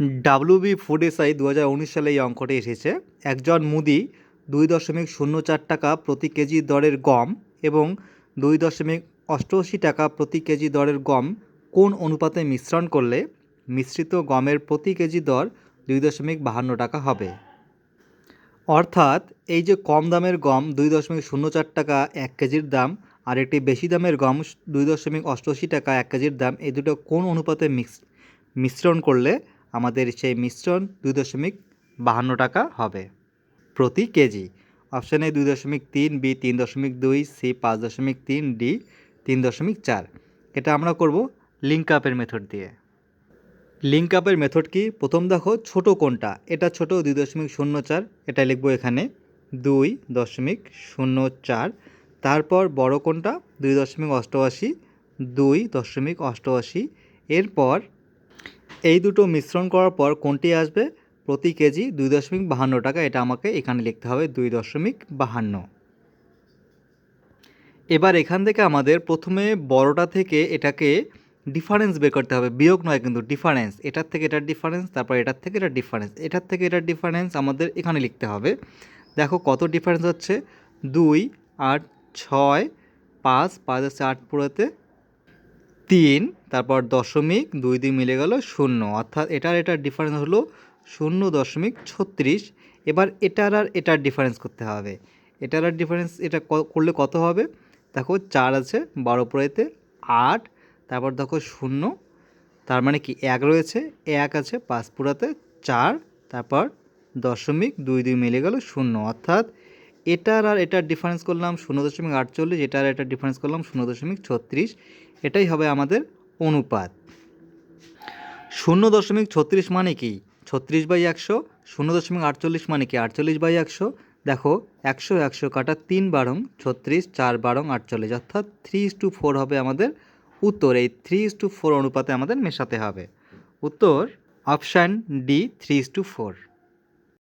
WB food SI দু হাজার উনিশ সালে এই অঙ্কটি এসেছে। একজন মুদি দুই দশমিক শূন্য চার টাকা প্রতি কেজি দরের গম এবং দুই দশমিক অষ্টআশি টাকা প্রতি কেজি দরের গম কোন অনুপাতে মিশ্রণ করলে মিশ্রিত গমের প্রতি কেজি দর দুই দশমিক বাহান্ন টাকা হবে? অর্থাৎ এই যে কম দামের গম দুই দশমিক শূন্য চার টাকা এক কেজির দাম আর একটি বেশি দামের গম দুই দশমিক অষ্টআশি টাকা এক কেজির দাম, এই দুটো কোন অনুপাতে মিক্স মিশ্রণ করলে আমাদের সেই মিশ্রণ দুই দশমিক বাহান্ন টাকা হবে। প্রতি কেজি অপশান দুই দশমিক তিন, বি তিন দশমিক দুই, সি পাঁচ দশমিক তিন, ডি তিন দশমিক চার। এটা আমরা করব লিঙ্ক আপের মেথড দিয়ে। লিঙ্ক আপের মেথড কি? প্রথম দেখো ছোট কোনটা এটা ছোট দুই দশমিক শূন্য চার। এটা লিখব এখানে দুই দশমিক শূন্য চার। তারপর বড় কোনটা দুই দশমিক অষ্টআশি, দুই দশমিক অষ্টআশি। এরপর এই দুটো মিশ্রণ করার পর কোনটি আসবে? প্রতি কেজি দুই দশমিক বাহান্ন টাকা, এটা আমাকে এখানে লিখতে হবে, দুই দশমিক বাহান্ন। এবার এখান থেকে আমাদের প্রথমে বড়টা থেকে এটাকে ডিফারেন্স বের করতে হবে, বিয়োগ নয় কিন্তু ডিফারেন্স এটার থেকে এটার ডিফারেন্স তারপর এটার থেকে এটার ডিফারেন্স এটার থেকে এটার ডিফারেন্স আমাদের এখানে লিখতে হবে। দেখো কত ডিফারেন্স হচ্ছে? দুই, আট, ছয়, পাঁচ পাঁচ হচ্ছে আট পুরোতে তিন, তারপর দশমিক, দুই দুই মিলে গেল শূন্য। অর্থাৎ এটার এটার ডিফারেন্স হলো শূন্য দশমিক ছত্রিশ। এবার এটার আর এটার ডিফারেন্স করতে হবে। এটার আর ডিফারেন্স এটা করলে কত হবে? দেখো চার আছে, বারো পুরাইতে আট, তারপর দেখো শূন্য। তার মানে কি এক রয়েছে, এক আছে, পাঁচ পুরাতে চার, তারপর দশমিক, দুই দুই মিলে গেল শূন্য। অর্থাৎ এটার আর এটার ডিফারেন্স করলাম শূন্য দশমিক আটচল্লিশ, এটার এটার ডিফারেন্স করলাম শূন্য দশমিক ছত্রিশ। এটাই হবে আমাদের অনুপাত। শূন্য দশমিক ছত্রিশ মানে কি? ছত্রিশ বাই একশো, শূন্য দশমিক আটচল্লিশ মানে কি? আটচল্লিশ বাই একশো, দেখো, একশো একশো কাটা তিন বারং ছত্রিশ, চার বারং আটচল্লিশ, অর্থাৎ থ্রি টু ফোর হবে আমাদের উত্তর। এই থ্রি টু ফোর অনুপাতে আমাদের মেশাতে হবে। উত্তর, option D, three two four.